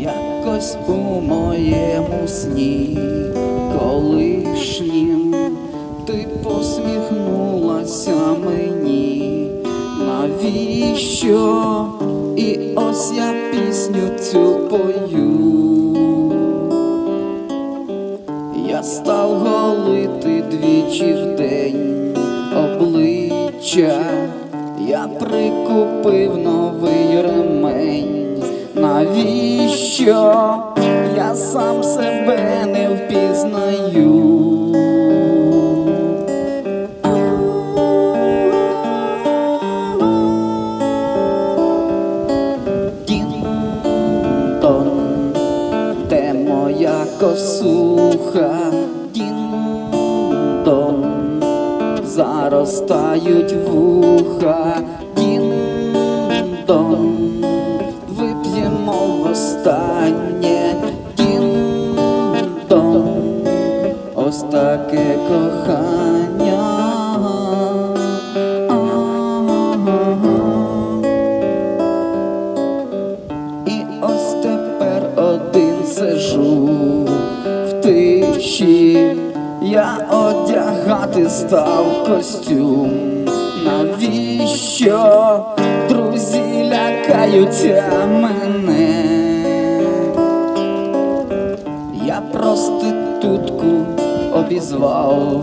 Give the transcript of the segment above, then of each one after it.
Якось у моєму сні колишнім ти посміхнулася мені, навіщо? І ось я пісню цю пою. Став голити двічі в день обличчя, я прикупив новий ремень. Навіщо я сам себе не впізнаю? Дін-дон, заростають вуха, дін-дон, вип'ємо востаннє, дін-дон, ось таке кохання. Я одягати став костюм. Навіщо друзі лякаються мене? Я проститутку обізвав,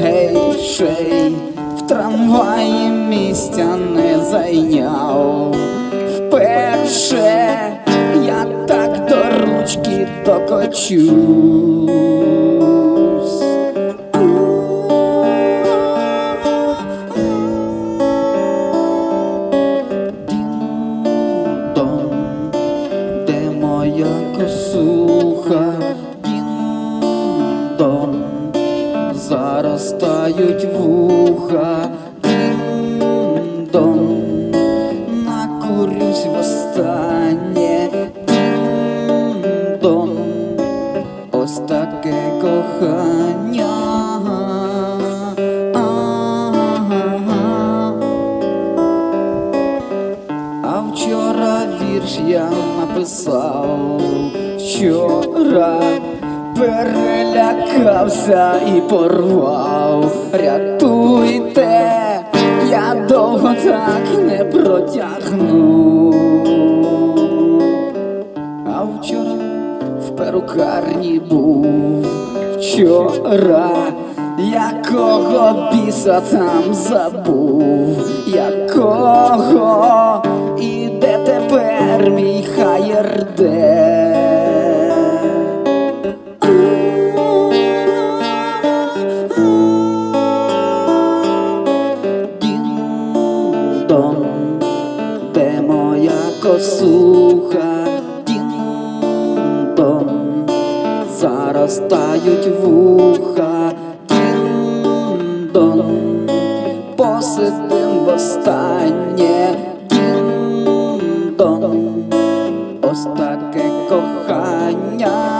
гей, шей, в трамваї місця не зайняв. Вперше я так до ручки докочусь. Косуха, дін-дон, заростають вуха, дін-дон, накурюсь востаннє, дін-дон, ось таке кохання. Вчора вірш я написав, вчора перелякався і порвав. Рятуйте, я довго так не протягну. А вчора в перукарні був вчора, якого біса там забув, якого і росуха дім-дом заростають вуха. Дім-дом посидим востаннє. Дім-дом ось таке кохання.